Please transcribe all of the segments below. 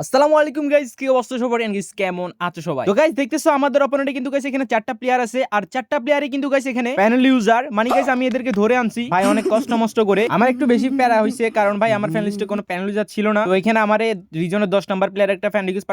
আসসালামু আলাইকুম কি অবস্থা সবার? এন্ড কেমন আছো সবাই? তো দেখতেছো, আমাদের কিন্তু এখানে চারটা প্লেয়ার আছে। আর চারটা প্লেয়ারই কিন্তু এখানে প্যানেল ইউজার মানে আমি এদেরকে ধরে আনছি। ভাই, অনেক কষ্ট মষ্ট করে। আমার একটু বেশি প্যারা কারণ ভাই, আমার ফ্যান লিস্টে কোনো প্যানেল ইউজার ছিল না। তো এখানে আমার রিজনের 10 নাম্বার প্লেয়ার একটা ফ্যান রিকোয়েস্ট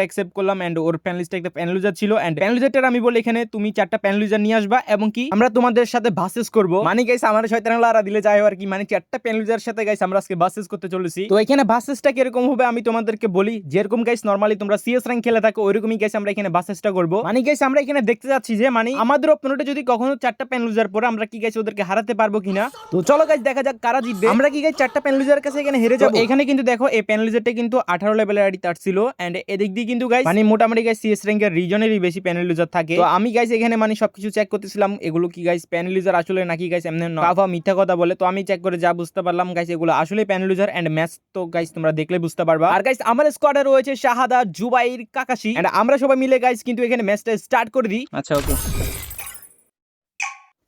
অ্যাকসেপ্ট করলাম এন্ড ওর ফ্যান লিস্টে একটা প্যানেল ইউজার ছিল। এন্ড প্যানেল ইউজারটার আমি বলি, এখানে তুমি চারটা প্যানেল ইউজার নিয়ে আসবা, এবং কি আমরা তোমাদের সাথে ভাসেস করব। মানে গাইস আমার শয়তান লারা দিলে আর কি। মানে চারটা প্যানেল ইউজার সাথে গাইস আমরা আজকে ভাসেস করতে চলেছি। তো এখানে ভাসেসটা কীরকম হবে, আমি তোমাদেরকে বলি যেরকম গাইস নরমালি তোমরা সিএস র্যাঙ্ক খেলে থাকো ওইরকমই গাইস আমরা এখানে চেষ্টা করব। মানে গাইস আমরা এখানে দেখতে যাচ্ছি যে মানে আমাদের অপোনেন্টে যদি কখনো চারটা প্যানেল ইউজার পরে আমরা কি গাইস ওদেরকে হারাতে পারব কিনা? তো চলো গাইস দেখা যাক কারা জিতবে। আমরা কি গাইস চারটা প্যানেল ইউজারের কাছে এখানে হেরে যাব? এখানে কিন্তু দেখো এই প্যানেল ইউজারটা কিন্তু 18 লেভেলের আইডি তার ছিল এন্ড এদিক দিয়ে কিন্তু গাইস মানে মোটামুটি গাইস সিএস র্যাঙ্কের রিজনেরই বেশি প্যানেল ইউজার থাকে। তো আমি গাইস এখানে মানে সবকিছু চেক করতেছিলাম এগুলো কি গাইস প্যানেল ইউজার আসলে নাকি গাইস এমনি কাফা মিথ্যা কথা বলে তো আমি চেক করে যা বুঝতে পারলাম গাইস এগুলো আসলে প্যানেল ইউজার এন্ড ম্যাচ তো গাইস তোমরা দেখলে বুঝতে পারবা। আর গাইস আমার স্কোয়াডে রয়েছে শাহাদা জুবাইর কাকাশি। এন্ড আমরা সবাই মিলে গাইস কিন্তু এখানে ম্যাচটা স্টার্ট করে দিই। আচ্ছা ওকে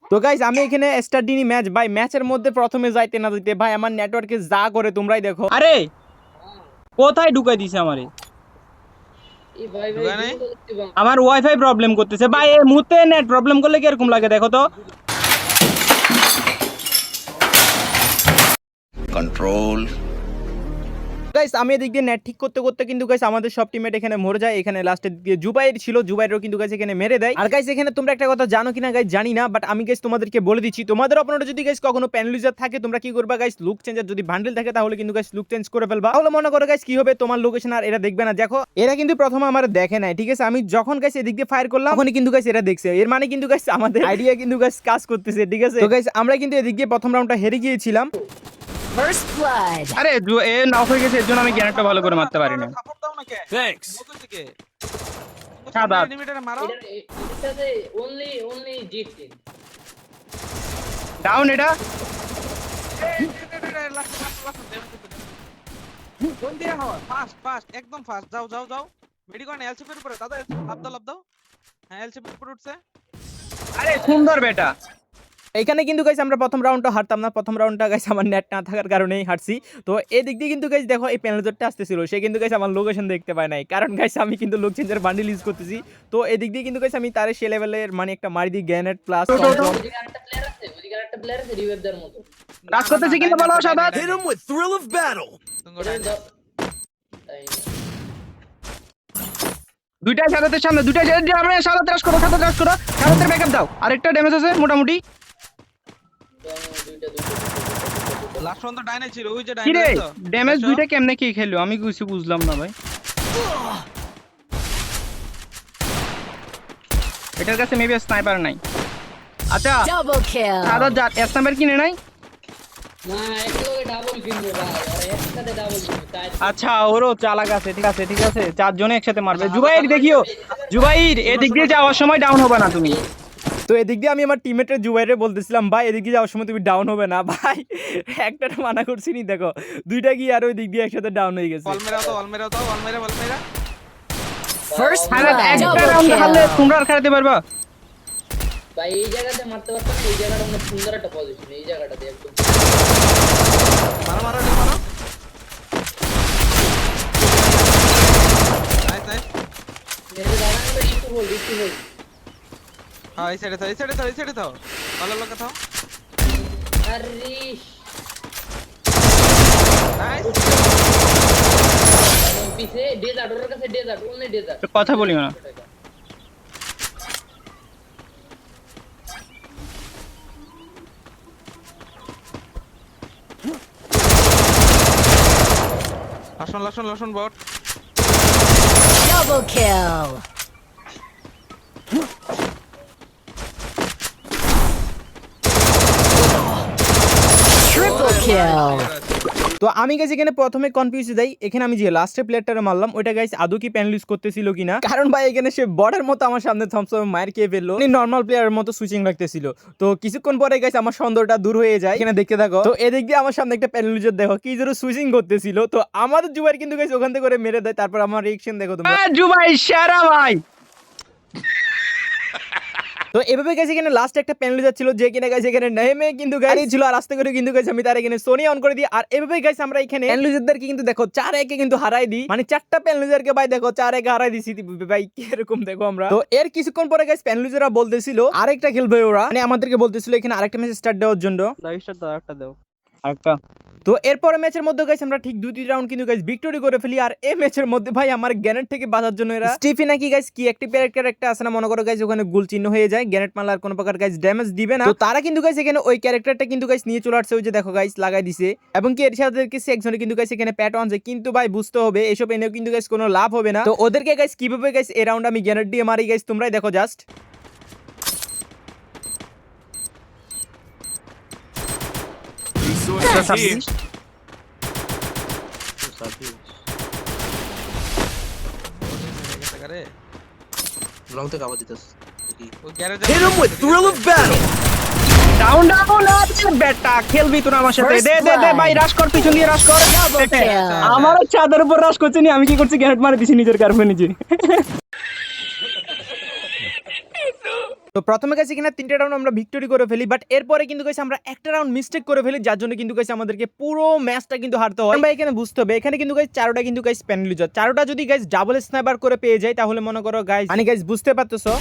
তো গাইস আমি এখানে স্টার্ট দিনি ম্যাচ ভাই ম্যাচের মধ্যে প্রথমে যাইতে না দিতে ভাই আমার নেটওয়ার্কে যা করে তোমরাই দেখো। আরে! কোথায় ঢুকাই দিছে আমারে? এই ভাই ভাই নাই? ভুল করতে বাং- আমার ওয়াইফাই প্রবলেম করতেছে। ভাই এই মুহূর্তে নেট প্রবলেম করলে কি এরকম লাগে দেখো তো? Control গাইস আমি এদিক দিয়ে নেট ঠিক করতে করতে কিন্তু গাইস আমাদের সব টিমমেট এখানে মরে যায়। এখানে লাস্টের দিকে জুবাইর ছিল, জুবাইরও কিন্তু গাইস এখানে মেরে দেয়। আর গাইস এখানে তোমরা একটা কথা জানো কিনা গাইস জানি না বাট আমি গাইস তোমাদেরকে বলে দিচ্ছি, তোমাদের আপনারা যদি গাইস কখনো প্যানেল ইউজার থাকে, তোমরা কি করবা গাইস লুক চেঞ্জার যদি বান্ডেল থাকে, তাহলে কিন্তু গাইস লুক চেঞ্জ করে ফেলবা। তাহলে মনে করো গাইস কি হবে? তোমার লোকেশন আর এরা দেখবে না। দেখো, এরা কিন্তু প্রথমে আমার দেখে নাই, ঠিক আছে? আমি যখন গাইস এদিক দিয়ে ফায়ার করলাম, তখনই কিন্তু গাইস এরা দেখছে। এর মানে কিন্তু গাইস আমাদের আইডিয়া কিন্তু গাইস কাজ করতেছে, ঠিক আছে? তো গাইস আমরা কিন্তু এদিক দিয়ে প্রথম রাউন্ডটা হেরে গিয়েছিলাম। First blood. আরে এ নক হয়ে গেছে এর জন্য আমি গ্যানেটটা ভালো করে মারতে পারি না সাপোর্ট দাও না কে Thanks. সাদা। এনিমিটারে মারো এটাতে only only G10 ডাউন এটা? কোন দিয়ে হওয়া ফাস্ট ফাস্ট একদম ফাস্ট যাও যাও যাও। মেডিকন এলসিপির উপরে। দাদা লাভ দাও লাভ দাও। হ্যাঁ এলসিপির উপরে উঠছে। আরে সুন্দর বেটা। এখানে কিন্তু গাইস আমরা প্রথম রাউন্ডটা হারতাম না প্রথম রাউন্ডটা গাইস আমার নেট না থাকার কারণেই হারছি। তো এই দিক দিয়ে কিন্তু গাইস দেখো এই প্যানেলজরটা আসতেছিল সে কিন্তু গাইস আমার লোকেশন দেখতে পায় নাই। কারণ গাইস আমি কিন্তু লোক চেঞ্জার বান্ডিল ইউজ করতেছি। তো এই দিক দিয়ে কিন্তু গাইস আমি তারে সে লেভেলের মানে একটা মারি দিই গ্যানেট প্লাস ওদিকে আরেকটা প্লেয়ার আছে ওদিকে আরেকটা প্লেয়ার রিভাইভ দেওয়ার মতো রাজ করতেছি কিন্তু বলো সাদা hit him with thrill of battle এটা দাও তাই দুইটা সাদাতের সামনে দুইটা সাদা আমরা সাদা ত্রাস করো সাদা ত্রাস করো। সাদাতের ব্যাকআপ দাও। আরেকটা ড্যামেজ আছে মোটামুটি দাও, দুইটা লাস্ট পর্যন্ত ডাইনে ছিল ওই যে ডাইনে ড্যামেজ দুইটা কেমনে কি খেলো আমি কিছু বুঝলাম না ভাই। এটার কাছে মেবি স্নাইপার নাই। আচ্ছা Double kill. সাদা স্নাইপার কিনে নাই? ডাবল ডাবল আচ্ছা ওরও চালাক আছে ঠিক আছে ঠিক আছে চারজনে একসাথে মারবে। জুবাইর দেখিও জুবাইর এদিক দিয়ে যাওয়ার সময় ডাউন হবে না তুমি। তো এদিক দিয়ে আমি আমার টিমমেটের জুবাইরে বলতেছিলাম ভাই এদিক দিয়ে যাওয়ার সময় তুমি ডাউন হবে না। ভাই একটা মানা করছি নি দেখো। দুইটা গিয়ে আর ওই দিক দিয়ে একসাথে ডাউন হয়ে গেছে। তো তো. একটা রাউন্ড তোমরা আর খেলাতে পারবা। ভাই এই জায়গাতে মারতে পারতাম এই জায়গাটা অনেক সুন্দর একটা পজিশন এই জায়গাটাতে একদম। মারো মারো মারো নাইস নাইস মেরে। দাঁড়ান একটু হোল্ড একটু হোল্ড হ্যাঁ এই সাইডে থাও এই সাইডে থাও এই সাইডে থাও। ভালো লোকে থাও আরে নাইস পিছে ডেজার্ট ওর কাছে ডেজার্ট অনলি ডেজার্ট কথা বলিও না। লসন লসন লসন বট Double kill. Kill. তো আমি গাইস এখানে প্রথমে কনফিউজ দেই এখানে আমি যে লাস্টের প্লেয়ারটারে মারলাম ওইটা গাইস আদৌ কি প্যানেল ইউজ করতেছিল কিনা? কারণ ভাই এখানে সে বর্ডার মতো আমার সামনে থমসম মায়ের খেয়ে ফেলল। নর্মাল প্লেয়ারের মতো সুইচিং লাগতেছিল। তো কিছুক্ষণ পরে গাইস আমার সন্দেহটা দূর হয়ে যায়। এখানে দেখতে থাকো। তো এদিক দিয়ে আমার সামনে একটা প্যানেল ইউজার দেখো কি জোরে সুইচিং করতেছিল। তো আমাদের জুবাইর কিন্তু গাইস ওখান থেকে করে মেরে দেয় তারপর আমার রিয়েকশন দেখো তোমরা। আহ, জুবাই সেরা ভাই। তো এভাবে গেছে এখানে লাস্ট একটা প্যানেল যাচ্ছিল যে কিনা গেছে এখানে নেমে কিন্তু গাড়ি ছিল আর আস্তে করে কিন্তু গেছে আমি তার এখানে সোনি অন করে দিই। আর এভাবে গেছে আমরা এখানে প্যানেলুজারদেরকে কিন্তু দেখো চার একে কিন্তু হারাই দিই। মানে চারটা প্যানেলুজারকে ভাই দেখো চার একে হারাই দিছি। ভাই কীরকম দেখো আমরা। তো এর কিছুক্ষণ পরে গেছে প্যানেলুজাররা বলতেছিল আরেকটা খেলবে ওরা। মানে আমাদেরকে বলতেছিল এখানে আরেকটা ম্যাচ স্টার্ট দেওয়ার জন্য। লাইভটা দাও একটা দাও। আরেকটা। তো এরপরে ম্যাচের মধ্যে গাইস আমরা ঠিক দুই তিন রাউন্ড কিন্তু গাইস ভিক্টোরি করে ফেলি। আর এই ম্যাচের মধ্যে ভাই আমার গ্যানেট থেকে বাঁচার জন্য এরা স্টিফি নাকি গাইস কি একটি ক্যারেক্টার একটা আছে না মনে করো গাইস ওখানে গুল চিহ্ন হয়ে যায়। গ্যানেট মারলে আর কোনো প্রকার গাইস ড্যামেজ দিবে না। তো তারা কিন্তু গাইস এখানে ওই ক্যারেক্টারটা কিন্তু গাইস নিয়ে চলে আসছে ওই যে দেখো গাইস লাগাই দিছে। এবং কি এর সাথে কিছু একজনে কিন্তু গাইস এখানে প্যাট অনছে কিন্তু ভাই বুঝতে হবে এসব এনেও কিন্তু গাইস কোনো লাভ হবে না। তো ওদেরকে গাইস কীভাবে গাইস এই রাউন্ড আমি গ্যানেট দিয়ে মারি গাইস তোমরাই দেখো জাস্ট ছাব্বিশ লং থেকে আবার দিতেছ Hit him with thrill of battle. Down down আছে বেটা খেলবি তোরা আমার সাথে দে দে দে ভাই রাশ কর পিছন দিয়ে রাশ কর আমারও চাঁদের উপর রাশ করছে নি আমি কি করছি গ্যারেট মারে দিছি নিজের কার্পে নিজে। তো প্রথমে গেছে কিনা তিনটা রাউন্ড আমরা ভিক্টোরি করে ফেলি বাট এরপরে কিন্তু গেছে আমরা একটা রাউন্ড মিস্টেক করে ফেলি যার জন্য কিন্তু গেছে আমাদেরকে পুরো ম্যাচটা কিন্তু হারতে হয়। আমরা এখানে বুঝতে হবে এখানে কিন্তু গাইস চারোটা কিন্তু গাইস প্যানেল চারোটা যদি গাইস ডাবল স্নাইপার করে পেয়ে যায় তাহলে মনে করো গাইস মানে গাইস বুঝতে পারতেছো?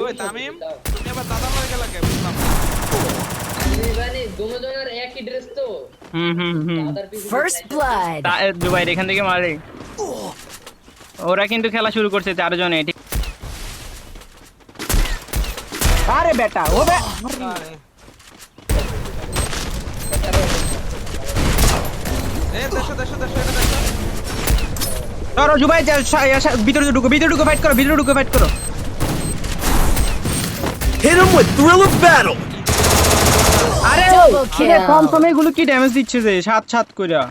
ওই তামিম তুমি আবার দাদা গেলা কে? বুঝলাম ওরা কিন্তু খেলা শুরু করছে চারজনে ঠিক আরে বেটা ও বে ধরো জুবাই ভিতরে ঢুকো ভিতরে ঢুকো ফাইট করো ভিতরে ঢুকো ফাইট করো Hit him with thrill of battle. আরে. কম কম এগুলো কি ড্যামেজ দিচ্ছে যে সাত সাত কইরা।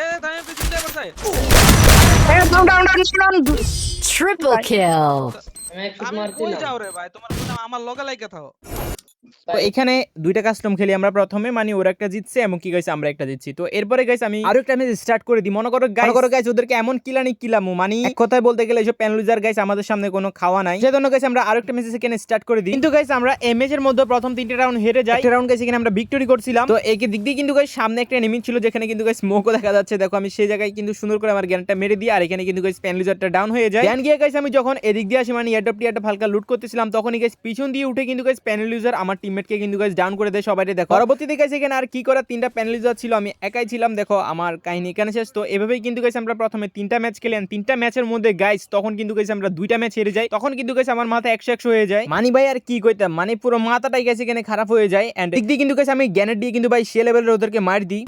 এ তামিম পিছন দিয়ে পড়ছে এ down down down Triple kill. আমি যাও রে ভাই? তোমার কথা আমার লগে লাইকা থাও। তো এখানে দুইটা কাস্টম খেলি আমরা প্রথমে মানে ওরা একটা জিতছে এমন কি গাইছে আমরা একটা জিতছি। তো এরপরে গাইছে আমি আরও একটা ম্যাচ স্টার্ট করে দিই। মনে করো গাইস করো গাইস ওদেরকে এমন কিলানি কিলামু মানে এক কথায় বলতে গেলে এসব প্যানেলুজার গাইস আমাদের সামনে কোনো খাওয়া নাই। সেজন্য গাইস আমরা আরও একটা ম্যাচ এখানে স্টার্ট করে দিই। কিন্তু গাইস আমরা এই ম্যাচের মধ্যে প্রথম তিনটে রাউন্ড হেরে যাই। একটা রাউন্ড গাইস এখানে আমরা ভিক্টরি করছিলাম। তো এই দিক দিয়ে কিন্তু গাইস সামনে একটা এনিমি ছিল যেখানে কিন্তু গাইস স্মোকও দেখা যাচ্ছে। দেখো আমি সেই জায়গায় কিন্তু সুন্দর করে আমার জ্ঞানটা মেরে দিই আর এখানে কিন্তু গাইস প্যানেলুজারটা ডাউন হয়ে যায়। জ্ঞান গিয়ে গাইস আমি যখন এদিক দিয়ে আসি মানে এয়ারটপ টিয়ারটা হালকা লুট করতেছিলাম তখনই গাইস পিছন দিয়ে উঠে কিন্তু গাইস প্যানেল ইউজার আমার টিমমেটকে কিন্তু গাইজ ডাউন করে দেয়, সবাই দেখো। পরবর্তীতে গাইজ এখানে আর কি করার তিনটা প্যানেল ইউজার ছিল, আমি একাই ছিলাম, দেখো, আমার কাহিনী এখানে শেষ। তো এভাবেই কিন্তু গাইস আমরা প্রথমে তিনটা ম্যাচ খেলেন তিনটা ম্যাচের মধ্যে গাইস তখন কিন্তু গাইস আমরা দুইটা ম্যাচ হেরে যাই। তখন কিন্তু গাইস আমার মাথা একশো একশো হয়ে যায়। মানি ভাই আর কি কইতাম মানে পুরো মাথাটাই গেছে এখানে খারাপ হয়ে যায় এন্ড দিক দিয়ে কিন্তু গাইস আমি গ্যানেট দিয়ে কিন্তু ভাই সে লেভেলের ওদেরকে মার দিই।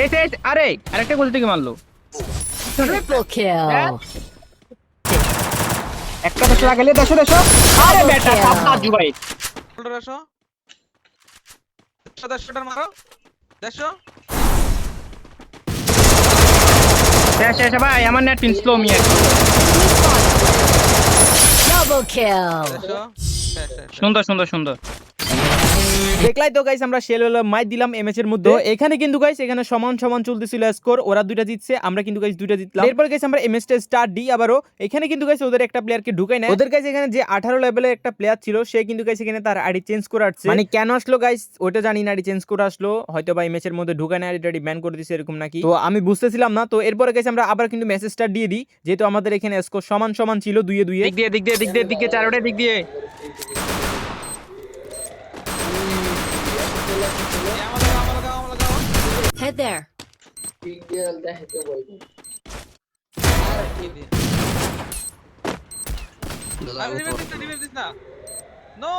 এই এই, আরে আরেকটা কোথা থেকে মারলো? Triple kill. একটা দেশ লাগালে দেশো দেশো আরে বেটা সাত জুবাই দেশো দেশোটার মারো। দেশো দেশ এসে ভাই আমার নেট পিন স্লো মি Double kill. দেশো শেষ, শেষ, শেষ। সুন্দর সুন্দর সুন্দর। দেখলাই তো গাইস আমরা শেল মাই দিলাম এমএচ এর মধ্যে। তো এখানে কিন্তু গাইস এখানে সমান সমান চলতেছিল স্কোর ওরা দুইটা জিতছে আমরা কিন্তু গাইস দুইটা জিতলাম। এরপর গাইস আমরা এমএস টা স্টার্ট দিই আবারও। এখানে কিন্তু গাইস ওদের একটা প্লেয়ারকে ঢুকাই না ওদের গাইস এখানে যে 18 লেভেলের একটা প্লেয়ার ছিল সে কিন্তু গাইস এখানে তার আইডি চেঞ্জ করে আসছে। মানে কেন আসলো গাইস ওটা জানি না আইডি চেঞ্জ করে আসলো। হয়তো বা এমএচ এর মধ্যে ঢুকাই না আইডি ব্যান করে দিছে এরকম নাকি। তো আমি বুঝতেছিলাম না। তো এরপরে গাইস আমরা আবার কিন্তু মেসেজ স্টার্ট দিয়ে দিই। যেহেতু আমাদের এখানে স্কোর সমান সমান ছিল দুইয়ে দুইয়ে। দিক দিয়ে দিক দিয়ে দিক দিয়ে দিক দিয়ে চারোটা দিক দিয়ে। Head there. Big বলব আর কি দিয়ে? দাদা আরে, revive দিস না, revive No!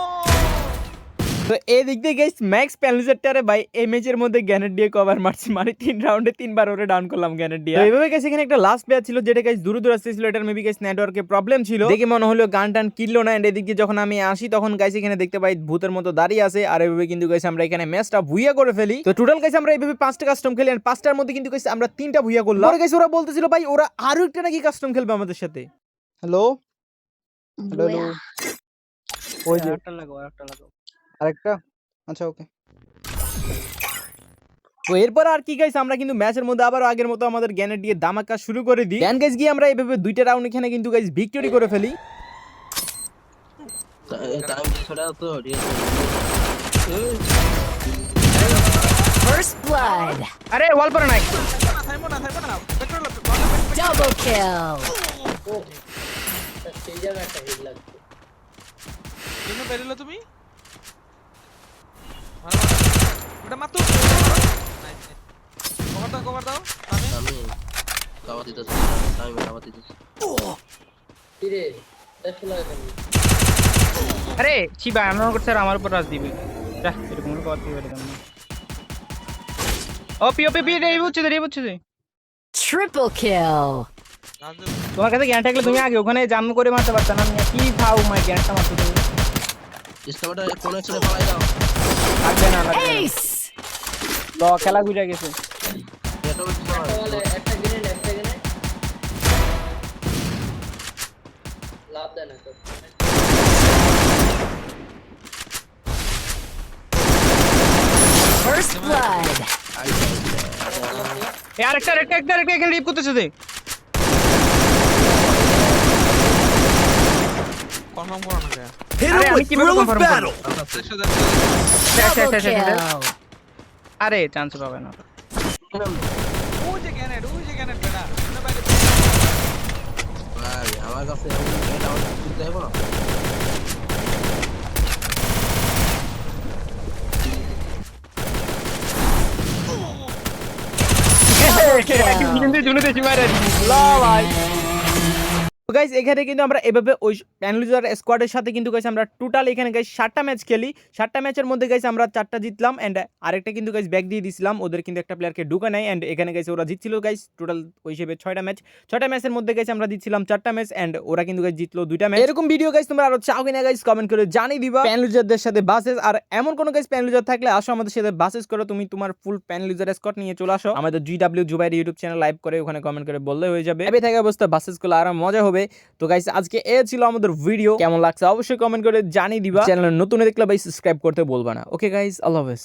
তো এই দিক দিয়ে গেস ম্যাক্স প্যানেলিজারটারে ভাই এই ম্যাচের মধ্যে গ্যানেট দিয়ে কভার মারছি। মানে তিন রাউন্ডে তিনবার ওরে ডাউন করলাম গ্যানেট দিয়ে তো এইভাবে গেছে এখানে একটা লাস্ট প্লেয়ার ছিল যেটা গাইস দূরে দূরে আসতেছিল এটার মেবি গাইস নেটওয়ার্কে প্রবলেম ছিল। দেখে মনে হলো গান টান কিনলো না এন্ড এদিক দিয়ে যখন আমি আসি তখন গাইস এখানে দেখতে পাই ভূতের মতো দাঁড়িয়ে আছে আর এইভাবে কিন্তু গেছে আমরা এখানে ম্যাচটা ভুইয়া করে ফেলি। তো টোটাল গাইস আমরা এইভাবে পাঁচটা কাস্টম খেলি আর পাঁচটার মধ্যে কিন্তু গাইস আমরা তিনটা ভুইয়া করলাম। পরে গাইস ওরা বলতেছিল ভাই ওরা আরও একটা নাকি কাস্টম খেলবে আমাদের সাথে? হ্যালো হ্যালো ওই যে একটা লাগাও একটা লাগাও। আরেকটা? আচ্ছা ওকে তো এরপর আর কি গাইস আমরা কিন্তু ম্যাচের মধ্যে আবার আগের মতো আমাদের গ্যানেট দিয়ে দামাকা শুরু করে দিই। গ্যান গাইস গিয়ে আমরা এভাবে দুইটা রাউন্ড এখানে কিন্তু গাইস ভিক্টরি করে ফেলি. আরে ওয়াল পরে নাই। সেই হিট লাগছে। তুমি। ওটা মাত্র কভার দাও কভার দাও আমি আমি কাবা দিতেছি টাইম কাবা দিতেছি। কিরে দেড়শো লাগা কেন? আরে চিবা এমন করছে আর আমার উপর রাজ দিবে। যা এরকম করে কথা দিবে এরকম। O P O P P রে বুঝছে রে বুঝছে kill. রাজেশ তোমার কাছে জ্ঞান থাকলে তুমি আগে ওখানে জাম করে মারতে পারতা না। কি খাও মাই জ্ঞানটা মারতে তুমি কোন একসাথে পালাই দাও। লাগবে না লাগবে না। ল খেলা গুজা গেছে। এটা বলে একটা গ্রেনেড একটা গ্রেনেড লাভ দেয় না First blood. এ আরেকটা আরেকটা একটা আরেকটা এখানে রিপ করতেছে দে কনফার্ম করো না Hit him with thrill of battle. দেড়শো দেড়শো আচ্ছা, আচ্ছা, আচ্ছা. আরে চান্স পাবে না। ওই যে গ্যানেট ওই যে গ্যানেট বেটা। ভাই আমার কাছে এমন না। কিন্তু গাইস এখানে কিন্তু আমরা এভাবে ওই প্যানেলিজার স্কোয়াডের সাথে কিন্তু গাইস আমরা টোটাল এখানে গাইস সাতটা ম্যাচ খেলি। সাতটা ম্যাচের মধ্যে গাইস আমরা চারটা জিতলাম এন্ড আরেকটা কিন্তু গাইস ব্যাক দিয়ে দিছিলাম। ওদের কিন্তু একটা প্লেয়ারকে ঢুকা নেয় এন্ড এখানে গাইস ওরা জিতছিল গাইস টোটাল ওই হিসেবে ছয়টা ম্যাচ ছয়টা ম্যাচের মধ্যে গাইস আমরা জিতছিলাম চারটা ম্যাচ এন্ড ওরা কিন্তু গাইস জিতলো দুইটা ম্যাচ এরকম ভিডিও গাইস তোমরা আরও চাও কিনা গাইস কমেন্ট করে জানিয়ে দিবা। প্যানেলিজারদের সাথে বাসেস আর এমন কোনো গাইস প্যানেলিজার থাকলে আসো আমাদের সাথে বাসেস করো তুমি তোমার ফুল প্যানেলিজার স্কট নিয়ে চলে আসো। আমাদের G W Zubair YouTube channel live করে ওখানে কমেন্ট করে বললে হয়ে যাবে। থাকা অবস্থা বাসেসগুলো আরও মজা তো গাইস আজকে এ ছিল আমাদের ভিডিও কেমন লাগছে অবশ্যই কমেন্ট করে জানিয়ে দিবা। চ্যানেল নতুন দেখলে ভাই সাবস্ক্রাইব করতে বলবা না। ওকে গাইস আল্লাহ হাফেজ।